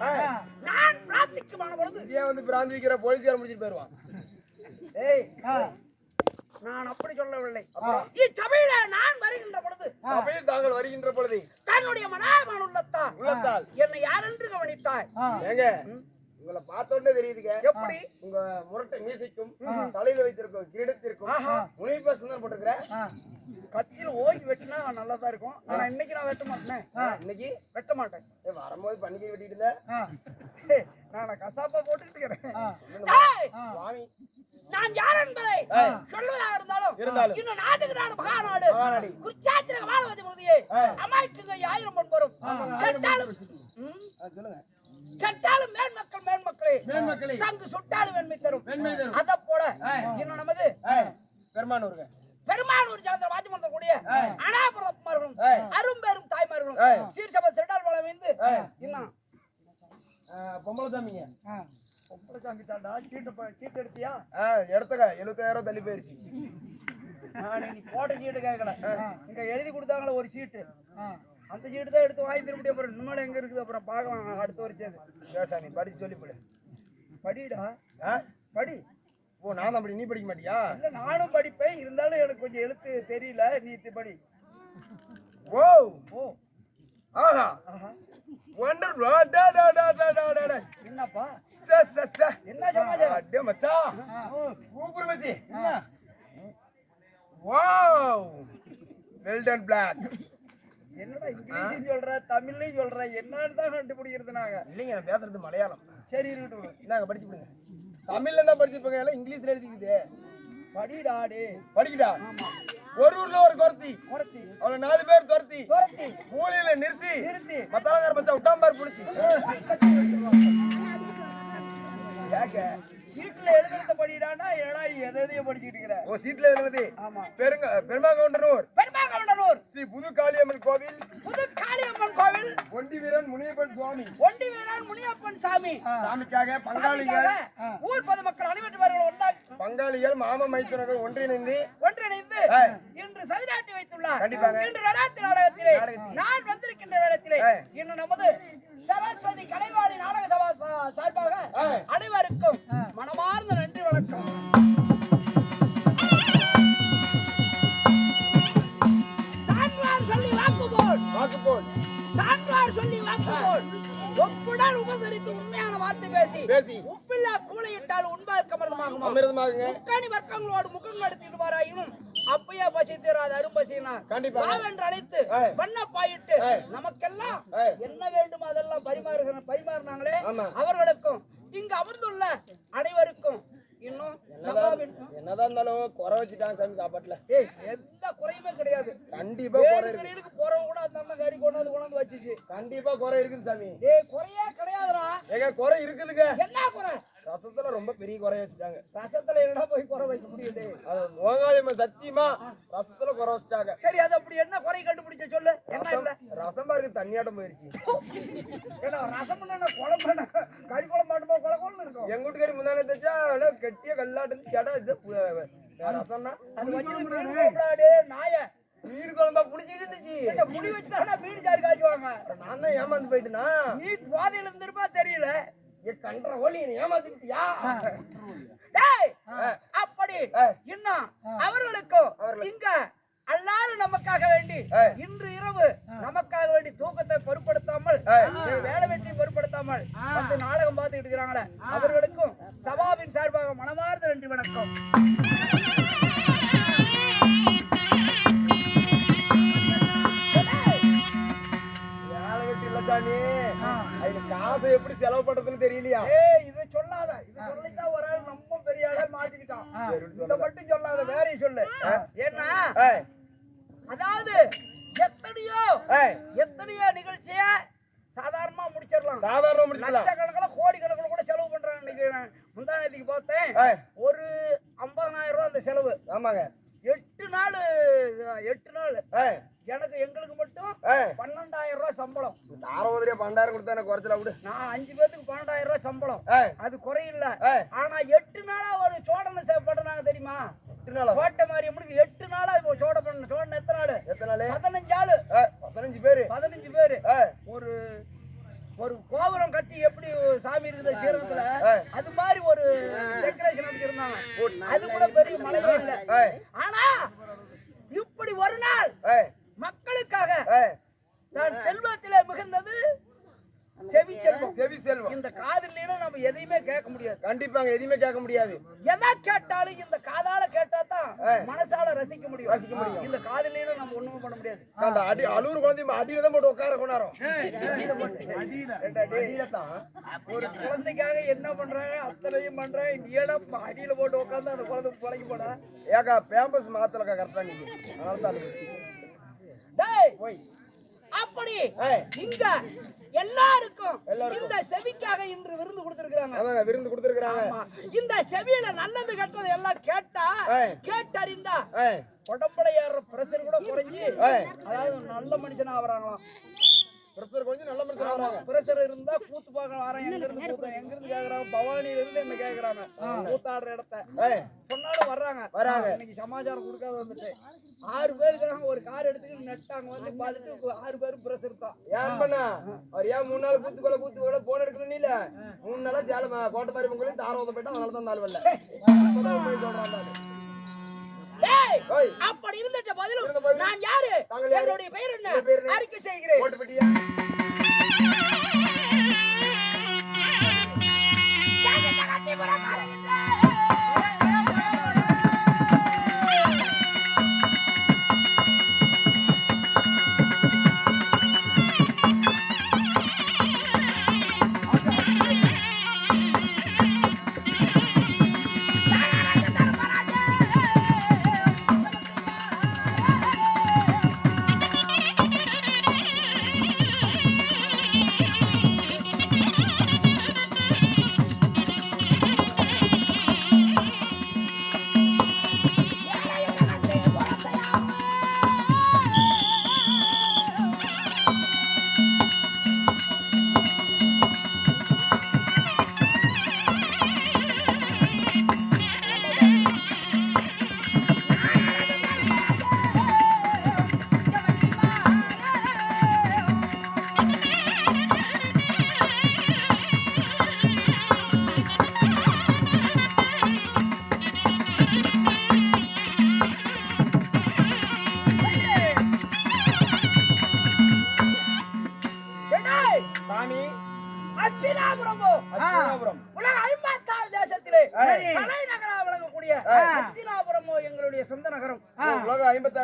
ஆ. நான் பிரார்த்திக்குமான பொழுது இதே வந்து பிராந்தி வைக்கிற போலீஸ்கார முடிச்சிட்டு போயிருவான். ஏய். நான் அப்படி சொல்லவில்லை. நான் வருகின்ற பொழுது. சபையில் தாங்கள் வருகின்ற பொழுது. தன்னுடைய மனாமன் உள்ளத்தால். என்னை யாரென்று கவனித்தாய். ஏங்க. உங்களை பார்த்த உடனே தெரியுதுங்க எப்படி? உங்க முரட்டை மீசைக்கும் தலையில வைத்திருக்கும் கிரீடத்திற்கும். முனிப்பா சுந்தரம் போட்டிருக்கிற ஆ. கத்தியில ஓங்கி வெட்டினா நல்லதா இருக்கும். ஆனா இன்னைக்கு நான் வெட்ட மாட்டேன். இன்னைக்கு? வெட்ட மாட்டேன். ஏய், வரும்போது பண்டிகை வெட்டிட்டு இருந்த? ஆ. ஏய், நான் கசாப்பா போட்டுக்கிட்டு இருக்கிறேன். சுவாமி. நான் யார் என்பதை. சொல்வதாக இருந்தாலும் இருந்தாலும். இன்னும் நாட்டுக்கு நாடு மகாநாடு. குச்சாத்திர வாழ்வதி. அமாய்க்குங்க ஆயிரம் பொன் வரும் சொல்லுங்க. மேன்மக்களே. சங்கு சுட்டாலும் வெண்மை தரும். அத போல. இன்னும் நமது பெருமானூருங்க பெருமானூர் ஜனத்தில் வாஜ்மந்த கூடிய. அனாபுரமார்களும். அரும்பெரும் தாய்மார்களும். சீர்சபை திருடால் வளம் வந்து. இன்னும் பொம்பளை சாமிங்க ஆ. பொம்பளை சாமி தாண்டா சீட்டு சீட்டு எடுத்தியா எடுத்துக்க எழுபத்தாயிரம் தள்ளி போயிருச்சு நீ போட்ட சீட்டு கேட்கல இங்க எழுதி கொடுத்தாங்களே ஒரு சீட்டு. அந்த சீட்டு தான் எடுத்து வாங்கி திரும்பிட்டு அப்புறம் இன்னும் எங்க இருக்குது அப்புறம் பார்க்கலாம் அடுத்த வருஷம் சாமி படிச்சு சொல்லி போடு படிடா. படி. ஓ நான் அப்படி நீ படிக்க மாட்டியா? இல்ல நானும் படிப்பேன். இருந்தாலும் எனக்கு கொஞ்சம் எழுத்து தெரியல. நீ படி. ஓ. ஓ. ஆஹா. வண்டர் டா டா டா டா டா டா டா என்னப்பா? சே ச சே. என்ன சமாச்சாரம்? அடே மச்சான் சூப்பர் மச்சி. வாவ் வெல் டன் பிளாக் என்னடா இங்கிலீஷ் சொல்ற தமிழ்லையும் சொல்ற என்னன்னு தான் கண்டுபிடிக்கிறது நாங்க இல்லைங்க நான் பேசுறது மலையாளம். சரி இருக்கட்டும் இந்தாங்க படிச்சு விடுங்க தமிழ்ல என்ன படிச்சிருப்பாங்க? எல்லாம் இங்கிலீஷ்ல எழுதிக்குது படிடா டே படிக்கடா ஒரு ஊர்ல ஒரு குறத்தி குறத்தி அவள நாலு பேர் துரத்தி துரத்தி மூலையில நிறுத்தி. நிறுத்தி. மத்தாளங்கார மச்சா விட்டாம்பார் புடிச்சு. ஏக்க எழுதுறத படிடானா என்னடா நீ எதை எதையும் படிச்சுட்டு இருக்கிற ஓ சீட்ல எழுதுனது ஆமா. பெருங்க பெருமாகவுண்டனூர் பெருமாகவுண்டனூர் ஸ்ரீ புது காளியம்மன் கோவில். புது காளியம்மன் கோவில். ஒண்டி வீரன் முனியப்பன் சுவாமி. ஒண்டி வீரன் முனியப்பன் சாமி. சாமிக்காக பங்காளிகள். சாமிக்காக ஊர் பொதுமக்கள் அனைவரும் ஒன்றாக பங்காளிகள் மாம மைத்துனர்கள் ஒன்றிணைந்து. ஒன்றிணைந்து. இன்று சதிராட்டி வைத்துள்ளார். கண்டிப்பாக. இன்று நடாத்து நாடகத்திலே. நான் வந்திருக்கின்ற இடத்திலே. இன்று நமது சரஸ்வதி கலைவாணி நாடக சபா சார்பாக. அனைவருக்கும் மனமார்ந்த நன்றி வணக்கம். சான்றார் சொல்லி வாக்கு போல் வாக்கு போல் சான்றார் சொல்லி வாக்கு போல் ஒப்புடன் உபசரித்து உண்மையான வார்த்தை பேசி. பேசி. உப்பில்லா கூளையிட்டால் உண்பார்க்க மரணமாகுமா அமிர்தமாகுங்க. முக்காணி வர்க்கங்களோடு முகம் எடுத்துட்டு வராயினும் அப்பயே பசி தீராது அரும்பசினார் கண்டிப்பா. வாவென்று அழைத்து. வண்ண பாயிட்டு. நமக்கெல்லாம். என்ன வேண்டுமோ அதெல்லாம் பரிமாறுகிற பரிமாறினாங்களே. அவர்களுக்கும் இங்கு அமர்ந்துள்ள அனைவருக்கும் இன்னும் என்னதான் இருந்தாலும் குறை வச்சுட்டாங்க சாமி சாப்பாட்டுல. எந்த குறையுமே கிடையாது. கண்டிப்பா குறை இருக்கு. போறவங்க கூட அந்த கறி கொண்டாந்து கொண்டாந்து வச்சுச்சு. கண்டிப்பா குறை இருக்குது சாமி. ஏய் குறையே கிடையாதுடா. ஏங்க குறை இருக்குதுங்க. என்ன குறை? ரசத்துல ரொம்ப பெரிய குறை வச்சுட்டாங்க. ரசத்துல என்னடா போய் குறை வைக்க முடியுது? அது மோகாளியம்மன் சத்தியமா ரசத்துல குறை வச்சுட்டாங்க. சரி அது அப்படி என்ன குறை கண்டுபிடிச்ச சொல்லு? என்ன இல்ல? ரசம் பாருங்க தண்ணியாட்டம் போயிருச்சு. ஏன்னா ரசம் என்ன குழம்பு என்ன கறி குழம்பு மட்டுமா குழ குழம்பு இருக்கும். எங்க வீட்டுக்காரி முந்தானே தச்சா கெட்டிய கல்லாட்டம் இடம் இது ரசம்னா? அது வச்சு நாய. மீன் குழம்பா புடிச்சிட்டு இருந்துச்சு. முடி வச்சு தானே மீன் சாறு காய்ச்சுவாங்க? நான் தான் ஏமாந்து போயிட்டேனா? நீ பாதையில இருந்திருப்பா தெரியல. என்னை ஏமாத்திட்டியா டேய். அப்படி. இன்னும் அவர்களுக்கும் அவர்களுக்கு. இங்க எல்லாரும் நமக்காக வேண்டி. இன்று இரவு நமக்காக வேண்டி தூக்கத்தை பொருட்படுத்தாமல். வேலை வெற்றி பொருட்படுத்தாமல் வந்து நாடகம் பார்த்துட்டு இருக்கிறாங்களே அவர்களுக்கும் சபாவின் சார்பாக மனமார்ந்த நன்றி வணக்கம் ஏய் இதை சொல்லாத. இது சொல்லித்தான் ஒரு ஆள் ரொம்ப பெரிய ஆளா மாட்டிக்கிட்டான் இதை சொல்லுங்க. மட்டும் சொல்லாத வேறையும் சொல்லு. ஏன்னா ஏய், அதாவது எத்தனையோ எத்தனையோ நிகழ்ச்சிய சாதாரணமா முடிச்சிடலாம். சாதாரண முடிச்சுக்கலாம் லட்சக்கணக்கில் கோடி கணக்கில் கூட செலவு பண்றாங்க இன்னைக்கு முந்தானத்துக்கு பார்த்தேன். ஒரு ஐம்பதனாயிரம் ரூபாய் அந்த செலவு. ஆமாங்க. எட்டு நாள் எட்டு நாள். எனக்கு எங்களுக்கு பன்னெண்டாயிரம் ரூபாய் சம்பளம். தாரவதிரியா பண்டாயிரம் கொடுத்தா எனக்கு குறைச்சல விடு. நான் அஞ்சு பேத்துக்கு பன்னெண்டாயிரம் ரூபாய் சம்பளம். அது குறையில்ல. ஆனா எட்டு நாளா ஒரு சோடனை செய்யப்பட்டாங்க தெரியுமா? நாளா? கோட்டை மாரியம்மனுக்கு எட்டு நாளா இப்போ சோட பண்ண சோடனை எத்தனை நாள்? எத்தனை நாளு? பதினஞ்சு ஆளு. பதினஞ்சு பேரு. பதினஞ்சு பேரு. ஒரு ஒரு கோபுரம் சீரகத்துல ஆ. அது மாதிரி ஒரு டெக்கரேஷன் வச்சிருந்தாங்க அது கூட பெரிய மழையே இல்ல. ஆனா இப்படி ஒரு நாள் மக்களுக்காக நான் செல்வத்திலே மிகுந்தது செவி செல்வம். செவி செல்வம். இந்த காதுல நம்ம எதையுமே கேட்க முடியாது. கண்டிப்பாங்க எதுவுமே கேட்க முடியாது. எதை கேட்டாலும் இந்த காதால கேட்டா தான். மனசால ரசிக்க முடியும். ரசிக்க முடியும். இந்த காதுல நம்ம ஒண்ணும் பண்ண முடியாது. அந்த அடி அலூர் குழந்தை அடியில தான் போட்டு உட்கார கொண்டாரோம் அடியில தான். ஒரு குழந்தைக்காக என்ன பண்றாங்க அத்தனையும் பண்றாங்க நீளம் அடியில போட்டு உட்காந்து அந்த குழந்தை பிழைக்க போடா ஏக்கா பேம்பஸ் மாத்தலக்கா கரெக்டா நீங்க? அதனால தான் அப்படி இங்க எல்லாருக்கும். இந்த செவிக்காக இன்று விருந்து கொடுத்திருக்காங்க அதாங்க விருந்து கொடுத்துருக்காங்க ஆமா. இந்த செவியில நல்லது கெட்டது எல்லாம் கேட்டா. கேட்டறிந்தா உடம்புல ஏறுற பிரஷர் கூட குறைஞ்சி. அதாவது நல்ல மனுஷனா ஆவறாங்களாம் பிரஷர் கொஞ்சம் நல்ல மனுஷன் வராங்க பிரஷர் இருந்தா கூத்து பார்க்க வரேன் எங்க இருந்து கூத்து எங்க இருந்து கேக்குறாங்க? பவானியில இருந்து என்ன கேக்குறாங்க? கூத்தாடுற இடத்த. சொன்னாலும் வர்றாங்க. வராங்க. இன்னைக்கு சமாச்சாரம் கொடுக்காத வந்துட்டு. ஆறு பேர் இருக்காங்க ஒரு கார் எடுத்துக்கிட்டு நெட்டாங்க வந்து பார்த்துட்டு ஆறு பேரும் பிரஷர் தான். ஏன் பண்ணா அவர் ஏன் மூணு நாள் கூத்து கொள்ள கூத்து கொள்ள போன் எடுக்கணும் இல்ல? மூணு நாளா ஜால கோட்டை மாதிரி பொங்கலையும் தாரம் போயிட்டா அதனால தான் நாள் வரல அப்படி இருந்துட்ட பதிலும் நான் யாரு? என்னுடைய பெயர் என்ன? அறிக்கை செய்கிறேன்.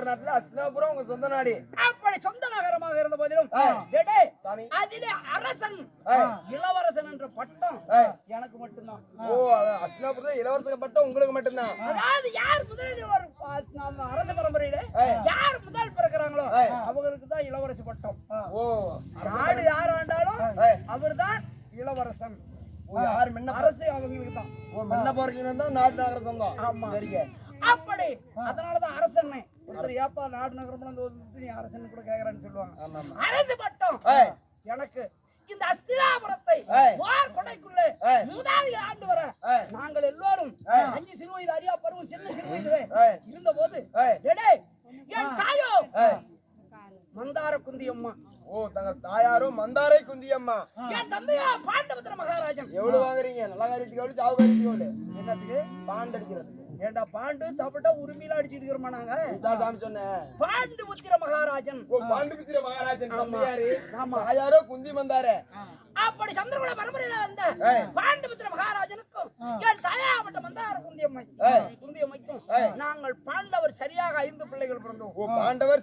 ஐம்பத்தாறு நாட்டுல அஸ்தினாபுரம் உங்க சொந்த நாடு. அப்படி சொந்த நகரமாக இருந்த போதிலும் அதிலே அரசன். இளவரசன் என்ற பட்டம். எனக்கு மட்டும்தான். ஓ அது அஸ்தினாபுரம் இளவரச பட்டம் உங்களுக்கு மட்டும்தான். அதாவது யார் முதலில் அரச பரம்பரையில. யார் முதல் பிறக்கிறாங்களோ. அவங்களுக்கு தான் இளவரசி பட்டம். ஓ நாடு யார் ஆண்டாலும் ஏய். அவர்தான் இளவரசன். யார் முன்ன அரசு அவங்களுக்கு தான். முன்ன தான் நாட்டு நகர சொந்தம் ஆமா. சரிங்க. அப்படி. அதனாலதான் அரசன் ஒருத்தர் ஏப்பா நாடு நகரம் வந்து நீ அரசன் கூட கேக்குறான்னு சொல்லுவாங்க அரசு பட்டம் ஏய். எனக்கு இந்த அஸ்தினாபுரத்தை ஏய். வார் கொடைக்குள்ளே. மூதாதி ஆண்டு வர. நாங்கள் எல்லோரும். அஞ்சு சிறு வயது அறியா பருவம் சின்ன சிறு வயது. இருந்த போது. என் தாயோ. மந்தார குந்தி அம்மா ஓ தங்க தாயாரும் மந்தாரை குந்தியம்மா என் தந்தையோ பாண்டபத்திர மகாராஜன் எவ்வளவு வாங்குறீங்க? நல்ல காரியத்துக்கு எவ்வளவு சாவு காரியத்துக்கு எவ்வளவு? என்னத்துக்கு? பாண்டு அடிக்கிறதுக்கு. ஏண்டா பாண்டு? தப்பட்டா உரிமையில அடிச்சிட்டு இருக்கிறோமா நாங்க? சாமி சொன்னேன் பாண்டு புத்திர மகாராஜன். ஓ பாண்டு பித்திர மகாராஜன். ஆமா. தாயாரோ குந்தி மந்தாரே அப்படி சந்திரகுல பரம்பரையில ஏய். பாண்டபத்திர மகாராஜனுக்கும் என் தாயாவட்ட மந்தார குந்தியம்மை. குந்தியம்மைக்கும். நாங்கள் பாண்டவர் சரியாக ஐந்து பிள்ளைகள் பிறந்தோம். பாண்டவர்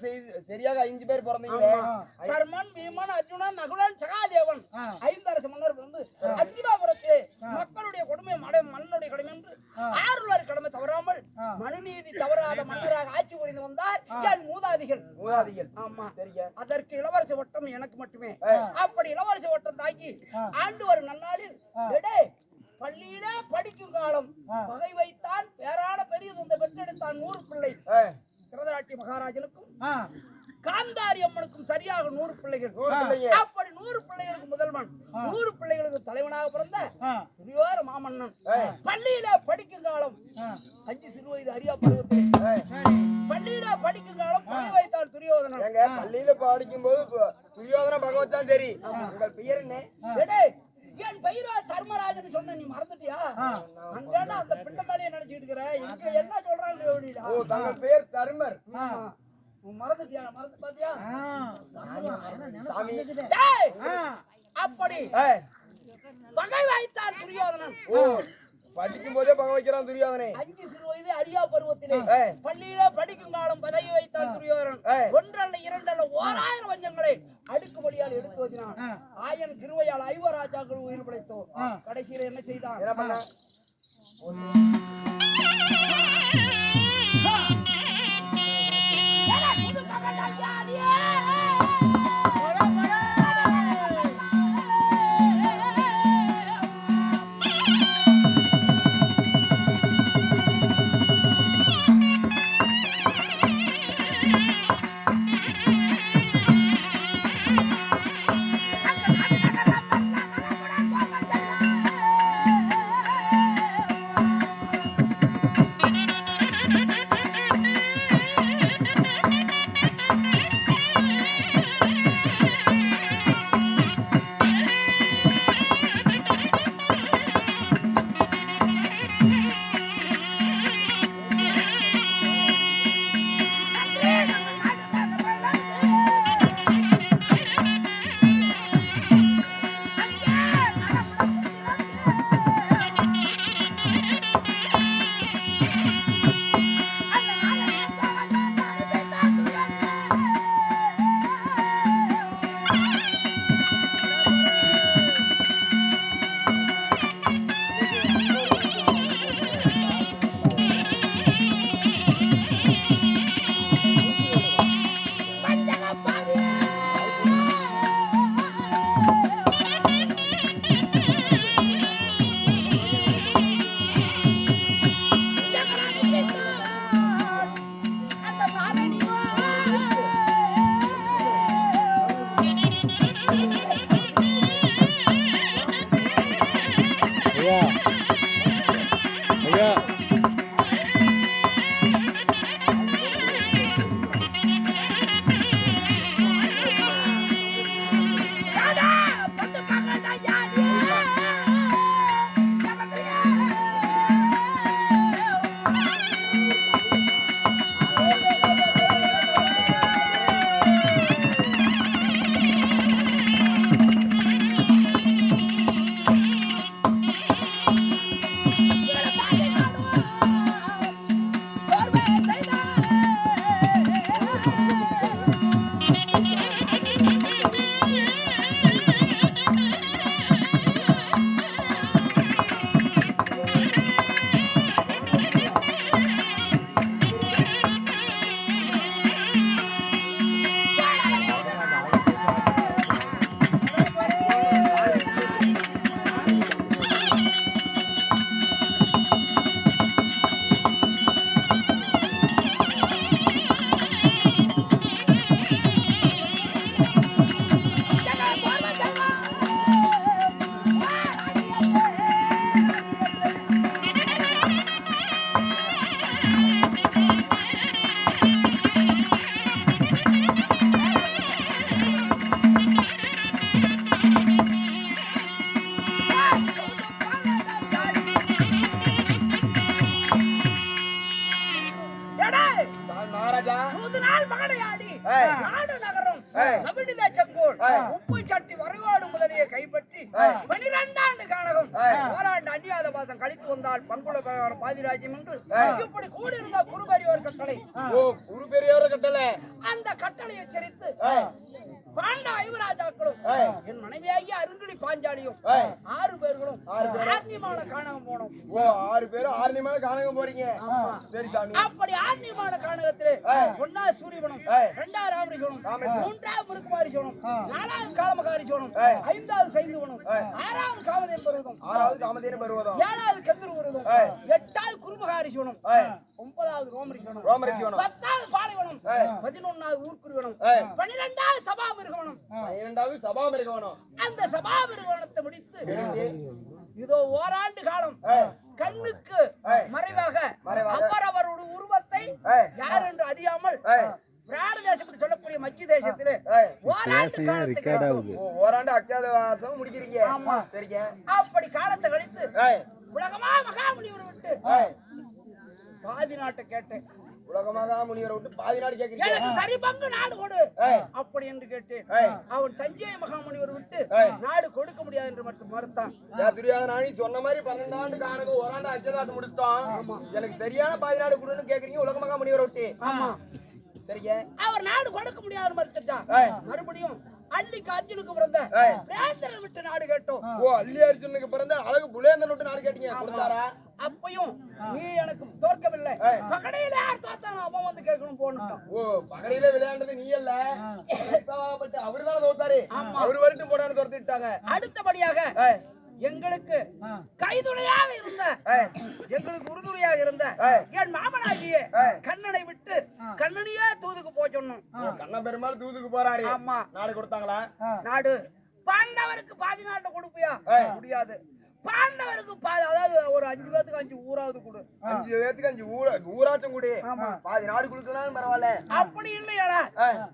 சரியாக ஐந்து பேர் பிறந்தீங்களே? ஆமா. தர்மன் பீமன் அர்ஜுனன் நகுலன் சகாதேவன் ஐந்தரசு மன்னர் வந்து அத்தினாபுரத்திலே மக்களுடைய கொடுமை மட மன்னனுடைய கடமை என்று ஆறுலர் கடமை தவறாமல் மனுநீதி தவறாத மன்னராக ஆட்சி புரிந்து வந்தார். என் மூதாதிகள். மூதாதிகள். ஆமா. சரிங்க. அதற்கு இளவரச வட்டம் எனக்கு மட்டுமே. அப்படி இளவரச வட்டம் தாக்கி ஆண்டு வரும் நன்னாளில் பள்ளியிலே படிக்கும் காலம். பகை வைத்தான் பேரான இந்த பெற்றெடுத்தான் நூறு பிள்ளை. ஏய், கிரதராட்டி மகாராஜனுக்கும் காந்தாரி அம்மனுக்கும் சரியாக நூறு பிள்ளைகள். அப்படி நூறு பிள்ளைகளுக்கு முதல்வன் நூறு பிள்ளைகளுக்கு தலைவனாக பிறந்த துரியோர மாமன்னன். பள்ளியில படிக்கும் காலம் அஞ்சு சிறு வயது அரியா பள்ளியில படிக்கும் காலம் பணி வைத்தார் துரியோதனன். பள்ளியில படிக்கும் போது துரியோதன பகவத் தான் சரி உங்கள் பெயர் என்ன? என் பயிரா தர்மராஜன் சொன்ன நீ மறந்துட்டியா? அங்கதான் அந்த பிள்ளை மேலேயே நினைச்சிட்டு இருக்கிற? இங்க என்ன சொல்றாங்க ஓ தங்க பேர் தர்மர். துரியோதனன். ஓ. படிக்கும் போதே பகை வைக்கிறான் துரியோதனை. அஞ்சு சிறு வயது அரியா பருவத்திலே பள்ளியில படிக்கும் காலம் பதவி வைத்தான் துரியோதனன். ஒன்றல்ல இரண்டல்ல ஓராயிரம் வஞ்சங்களை அடுக்குபடியால் எடுத்து வச்சினான். ஆயன் கிருவையால் ஐவராஜாக்கள் உயிர் படைத்தோம் கடைசியில என்ன செய்தான்? என்ன பண்ண? Yeah. ஓராண்டு அந்நியாத பாசம் கழித்து வந்தால் பிரகாரம் பாதிராஜ்யம் என்று கட்டளை. ஓ குரு பெரியவர கட்டல அந்த கட்டளையை சரித்து ஏய், பாண்ட ஐவராஜாக்களும். என் மனைவியாகிய அருங்குடி பாஞ்சாலியும். ஆறு பேர்களும். ஆர்னிமான காணகம் போனோம் ஓ ஆறு பேரும் நிமிடம் காணங்க போறீங்க சரி சாமி அப்படி ஆர்னிமான காணகத்திலே. ஒன்னா சூரியவனம். இரண்டாவது ராமரிசோனம். மூன்றாவது முருக்குமாரி சோனம் நாலாவது காலமகாரி சோனம் ஏய். ஐந்தாவது சைந்துவனம். ஆறாவது காமதேன் பருவதம் ஆறாவது காமதேனு பருவதம் ஏழாவது கந்தர் உருவதம் ஏய். எட்டாவது குருமகாரி சோனம் ஏய். ஒன்பதாவது ரோமரி சோனம் ரோமரிசிவனம் பத்தாவது ஏய். பதினொன்னாவது ஊர்க்குருவனம். பன்னிரெண்டாவது சபாமிருகவனம் இரண்டாவது சபாமிருகவனம் அந்த சபாமிருகவனத்தை முடித்து இதோ ஓராண்டு காலம். கண்ணுக்கு. மறைவாக. அவரவருடைய உருவத்தை. யார் என்று அறியாமல். பிராண தேசம் சொல்லக்கூடிய மச்சி தேசத்திலே. ஓராண்டு முடிக்கிறீங்க ஆமா. சரிங்க அப்படி காலத்தை கழித்து. உலகமா மகாமுனிவர் விட்டு. பாதி நாட்டை கேட்டேன் உலகமாக முனிவரை விட்டு பாதி நாடு சரி பங்கு நாடு கொடு. அப்படி என்று கேட்டேன். ஏய். அவன் சஞ்சய மகாமுனிவர் விட்டு. நாடு கொடுக்க முடியாது என்று மட்டும் மறுத்தான். நீ சொன்ன மாதிரி பன்னெண்டு ஆண்டு காணகம் ஒரு ஆண்டு அச்சதாசம் முடிச்சிட்டோம் எனக்கு சரியான பாதி நாடு கொடுன்னு கேக்குறீங்க உலகமாக முனிவரை விட்டு. ஆமா. அவர் நாடு கொடுக்க முடியாது மறுத்துட்டான். மறுபடியும் அள்ளிக்கு அர்ஜுனுக்கு பிறந்த. வேந்தரை விட்டு நாடு கேட்டோம். ஓ அல்லி அர்ஜுனுக்கு பிறந்த அழகு புலேந்தன் விட்டு நாடு கேட்டீங்க கொடுத்தாரா? அப்பையும் நீ எனக்கு தோற்கவில்லை. ஏய். பக்கடையில யார் தோத்தானோ அவன் வந்து கேட்கணும் போனுட்டான் ஓ பகலில விளையாண்டது நீ அல்ல. அவரு தானே தோத்தாரு. அவரு வரட்டும் போடான்னு துரத்திட்டாங்க. அடுத்தபடியாக எங்களுக்கு கைதுணையாக இருந்த எங்களுக்கு உறுதுணையாக இருந்த. என் மாமனாகிய. கண்ணனை விட்டு கண்ணனையே தூதுக்கு போக சொன்னோம் ஓ, கண்ண பெருமாள் தூதுக்கு போறாரு. ஆமா. நாடு கொடுத்தாங்களா? நாடு. பாண்டவருக்கு பாதி நாட்டை கொடுப்பியா. முடியாது. பாண்டவருக்கு பாதி அதாவது ஒரு அஞ்சு பேத்துக்கு அஞ்சு ஊராவது கொடு. அஞ்சு பேத்துக்கு அஞ்சு ஊர ஊராச்சும் கூடி. பாதி நாடு கொடுத்தனாலும் பரவாயில்ல. அப்படி இல்லையாடா.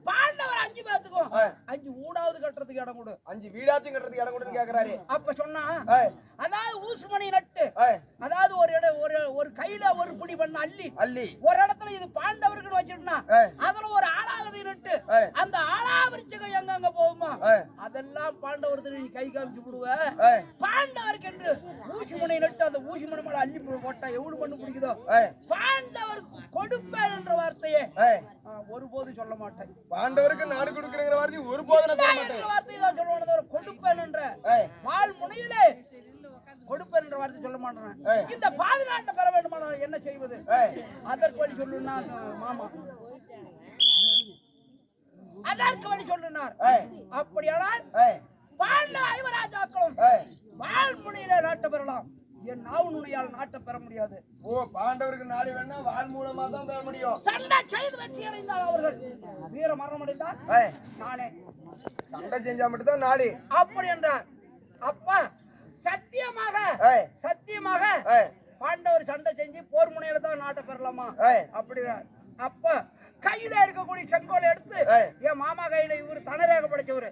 பாண்டவர் அஞ்சு பேத்துக்கும். அஞ்சு ஊடாவது கட்டுறதுக்கு இடம் கொடு. அஞ்சு வீடாச்சும் கட்டுறதுக்கு இடம் கொடுன்னு கேக்குறாரு. அப்ப சொன்னா அதாவது ஊசுமணி நட்டு அதாவது ஒரு இடம் ஒரு ஒரு கையில ஒரு பிடி பண்ண அள்ளி அல்லி ஒரு இடத்துல இது பாண்டவருக்கு வச்சிருந்தா அதுல ஒரு ஏய், அந்த ஆளாவிருச்சகம் எங்கெங்க போகுமா? அதெல்லாம் பாண்டவருக்கு நீ கை காமிச்சு விடுவ பாண்டவருக்கு என்று ஊசி முனை நட்டு அந்த ஊசி முனை மேல அள்ளி போட்டா எவ்வளவு பண்ணு பிடிக்குதோ? ஏய், பாண்டவருக்கு கொடுப்பேன் என்ற வார்த்தையை ஒருபோதும் சொல்ல மாட்டேன். பாண்டவருக்கு நாடு கொடுக்குறங்கிற வார்த்தை ஒரு போதும் நான் சொல்ல என்ற மாட்டேன் வார்த்தையை தான் சொல்லுவேன் கொடுப்பேன் என்ற வாழ் முனையிலே கொடுப்பேன் என்ற வார்த்தை சொல்ல மாட்டேன். இந்த பாதுகாட்டை பெற வேண்டுமானால் என்ன செய்வது? அதற்கு வழி சொல்லுன்னா மாமா அதற்கு வழி சொல்லுனார். அப்படியானால் பாண்ட ஐவராஜாக்களும். வாழ்முனையில நாட்டை பெறலாம். என் நாவு நுனையால் நாட்டை பெற முடியாது. ஓ பாண்டவருக்கு நாடு வேணா வாழ் மூலமா தான் தர முடியும். சண்டை செய்து வெற்றி அடைந்தால் அவர்கள். வீர மரணம் அடைந்தால் நானே சண்டை செஞ்சா மட்டும்தான் நாடு. அப்படி என்றார். அப்பா சத்தியமாக சத்தியமாக பாண்டவர் சண்டை செஞ்சு போர் முனையில தான் நாட்டை பெறலாமா? ஏய், அப்படி அப்ப கையில இருக்கக்கூடிய செங்கோலை எடுத்து. என் மாமா கையில இவரு தனரேக படிச்சவரு.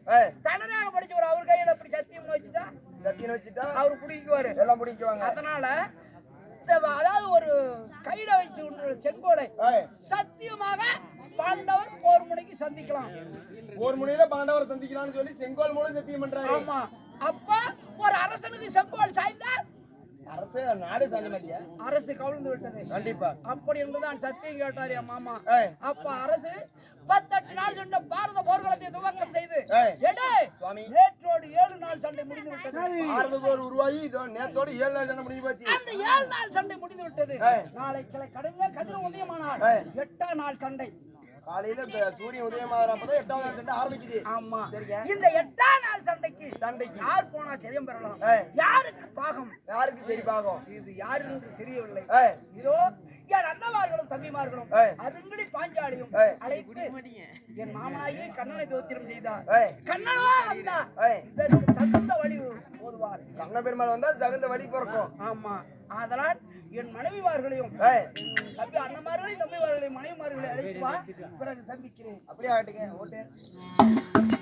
தனரேக படிச்சவர் அவர் கையில இப்படி சத்தியம் வச்சுட்டா? கத்தின்னு வச்சுட்டா? அவரு பிடிக்குவாரு. எல்லாம் பிடிக்குவாங்க. அதனால அதாவது ஒரு கையில உள்ள செங்கோலை சத்தியமாக பாண்டவர் போர் முனைக்கு சந்திக்கலாம். ஒரு முனையில பாண்டவரை சந்திக்கலாம்னு சொல்லி செங்கோல் மூலம் சத்தியம் பண்றாரு. ஆமா. அப்ப ஒரு அரசனுக்கு செங்கோல் சாய்ந்தால் அரசு நாடு கவிழ்ந்து விட்டது. கண்டிப்பா. அப்படி இருந்துதான் சத்தியம் கேட்டார் என் மாமா. அப்ப அரசு பத்தெட்டு நாள் சொன்ன பாரத போர்க்களத்தை துவக்கம் செய்து நேற்றோடு ஏழு நாள் சண்டை முடிந்து விட்டது. பாரத போர் உருவாகி நேத்தோட ஏழு நாள் சண்டை முடிஞ்சு போச்சு. அந்த ஏழு நாள் சண்டை முடிந்து விட்டது. நாளை கிளை கடைசியா கதிர உதயமானால் ஏய். எட்டாம் நாள் சண்டை. காலையில இந்த சூரியன் உதயமாகறப்பதான் எட்டாவது நாள் சண்டை ஆரம்பிக்குது. ஆமா. இந்த எட்டாம் நாள் சண்டைக்கு சண்டைக்கு. யார் போனா ஜெயம் பெறலாம். யாருக்கு பாகம்? யாருக்கு சரி பாகம்? இது யாரு என்று தெரியவில்லை. இதோ என் அண்ணமார்களும் தம்பிமார்களும் ஏய். அதுங்கடி பாஞ்சாலியும். அழைத்து என் மாமனாகி கண்ணனை தோத்திரம் செய்தார். ஏய், கண்ணனவா வந்தார். தகுந்த வழி போதுவார். கண்ண பெருமாள் வந்தா தகுந்த வழி பிறக்கும். ஆமா. அதனால் என் மனைவிமார்களையும் தம்பி அண்ணமார்களையும் தம்பிமார்களையும் மனைவிமார்களையும் அழைத்து வா. பிறகு சந்திக்கிறேன். அப்படியே ஆகட்டுங்க ஓட்டு.